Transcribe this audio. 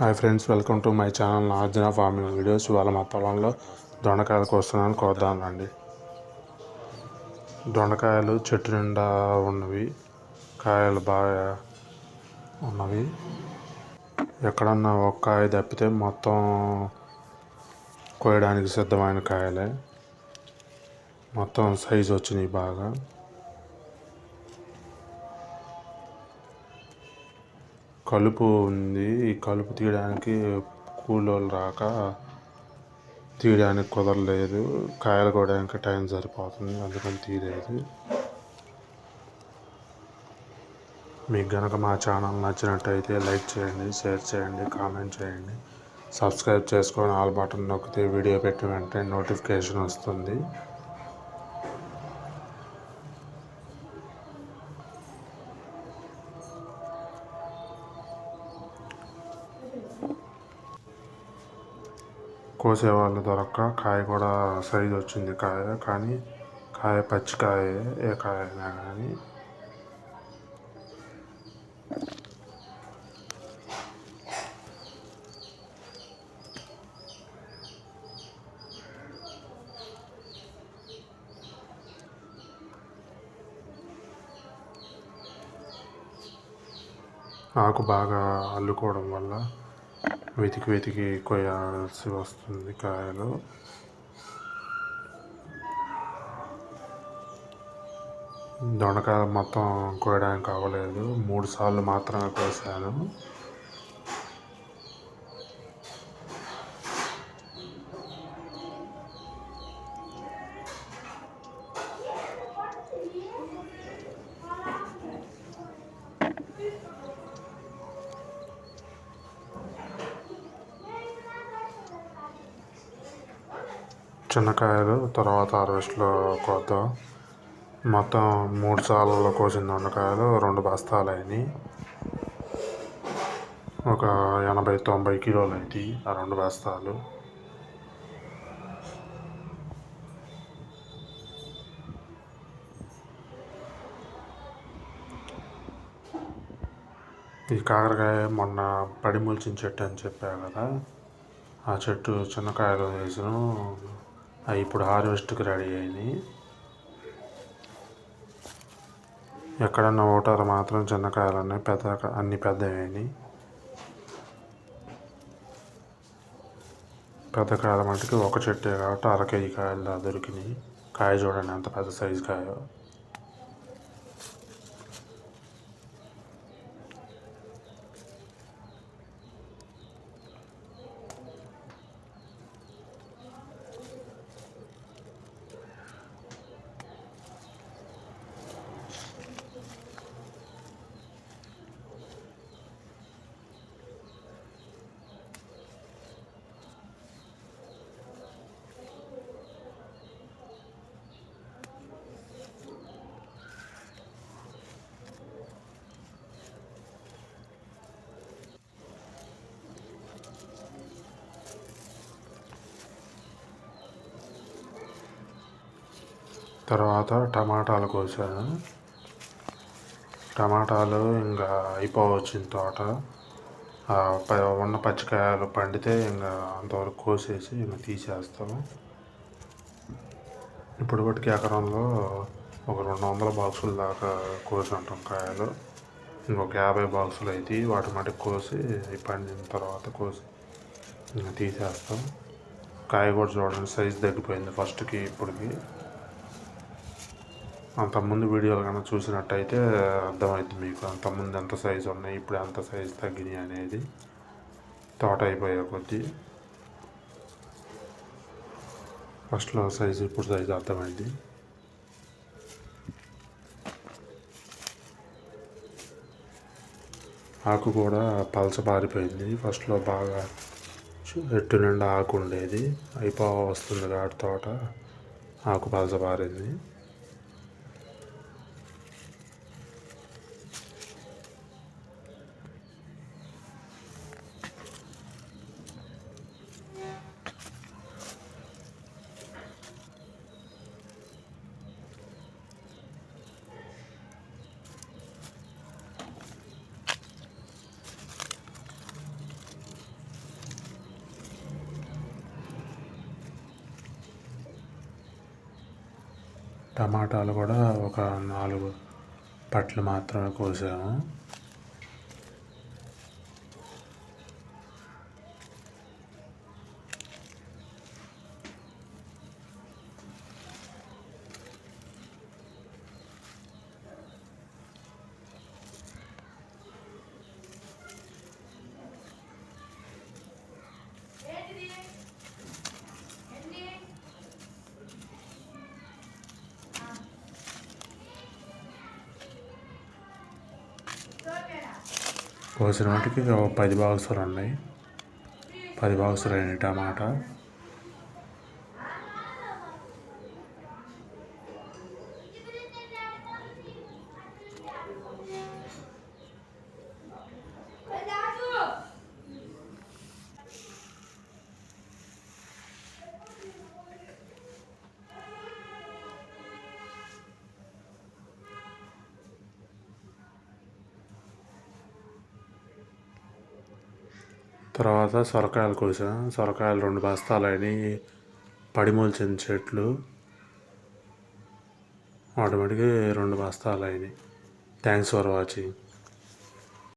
Hi friends welcome to my channel నార్జున farming videos ఇవాళ మా పొలంలో దొండకాయలు కోస్తున్నాను కోద్దాం రండి. దొండకాయలు చెట్టు నిండా ఉన్నవి కాయలు బాగా ఉన్నవి. ఎక్కడన్నా ఒక కాయ తప్పితే మొత్తం కోయడానికి సిద్ధమైన కాయలే. మొత్తం సైజు వచ్చినాయి బాగా. కలుపు ఉంది. ఈ కలుపు తీయడానికి కూలోళ్ళు రాక తీయడానికి కుదరలేదు. కాయలు కోయడానికి టైం సరిపోతుంది. అందుకని తీయలేదు. మీకు గనక మా ఛానల్ నచ్చినట్టయితే లైక్ చేయండి షేర్ చేయండి కామెంట్ చేయండి. సబ్స్క్రైబ్ చేసుకొని ఆల్ బటన్ నొక్కితే వీడియో పెట్టిన వెంటనే నోటిఫికేషన్ వస్తుంది. కోసే వాళ్ళు దొరక్క కాయ కూడా సైజు వచ్చింది కాయ కానీ కాయ పచ్చికాయ ఏ కాయ అయినా కానీ. ఆకు బాగా అల్లుకోవడం వల్ల వెతికి వెతికి కొయ్యాల్సి వస్తుంది కాయలు. దొండకాయలు మొత్తం కోయడానికి అవ్వలేదు. మూడు సార్లు మాత్రమే కోసాను. చిన్నకాయలు తర్వాత హార్వెస్ట్లో కోద్దాం. మొత్తం మూడు సార్లలో కోసిన దొండకాయలు రెండు బస్తాలు అయినాయి. ఒక ఎనభై తొంభై కిలోలు అవుతాయి ఆ రెండు బస్తాలు. ఈ కాకరకాయ మొన్న పడిముల్చిన చెట్టు అని చెప్పా కదా ఆ చెట్టు చిన్నకాయలు వేసాను. అవి ఇప్పుడు హార్వెస్ట్కి రెడీ అయినాయి. ఎక్కడన్నా ఓటాలు మాత్రం చిన్నకాయలు ఉన్నాయి పెద్ద అన్ని పెద్దవి పెద్ద కాయల మటుకి ఒక చెట్టే కాబట్టి అర కేజీ కాయలు దొరికినాయి. కాయ చూడండి ఎంత పెద్ద సైజు కాయో. తర్వాత టమాటాలు కోసాను. టమాటాలు ఇంకా అయిపోవచ్చింది తోట. ఉన్న పచ్చికాయలు పండితే ఇంకా అంతవరకు కోసేసి ఇంకా తీసేస్తాము. ఇప్పుడు బట్టి ఎకరంలో ఒక రెండు వందల బాక్సుల దాకా కోసి ఉంటాం కాయలు. ఇంకొక యాభై బాక్సులు అయితే వాటి మటుకు కోసి పండిన తర్వాత కోసి ఇంకా తీసేస్తాం. కాయ కూడా చూడండి సైజు తగ్గిపోయింది ఫస్ట్కి ఇప్పటికి అంతకుముందు వీడియోలు కనుక చూసినట్టయితే అర్థమవుతుంది మీకు. అంతకుముందు ఎంత సైజు ఉన్నాయి ఇప్పుడు ఎంత సైజు తగ్గినాయి అనేది తోట అయిపోయే కొద్దీ. ఫస్ట్లో సైజు ఇప్పుడు సైజు అర్థమైంది. ఆకు కూడా పలచబారిపోయింది ఫస్ట్లో బాగా ఎట్టు నిండా ఆకు ఉండేది. అయిపో వస్తుంది కాబట్టి తోట ఆకు పలచబారింది టమాటాలు కూడా ఒక నాలుగు పట్లు మాత్రమే కోసాము. కోసిన వాటికి ఒక పది బాక్సులు ఉన్నాయి. పది బాక్సులు అయినాయి టమాటా తర్వాత సొరకాయలు కోసా. సొరకాయలు రెండు బస్తాలు అయినాయి చెందిన చెట్లు ఆటోమేటిక్గా రెండు బస్తాలు అయినాయి థ్యాంక్స్ ఫర్ వాచింగ్.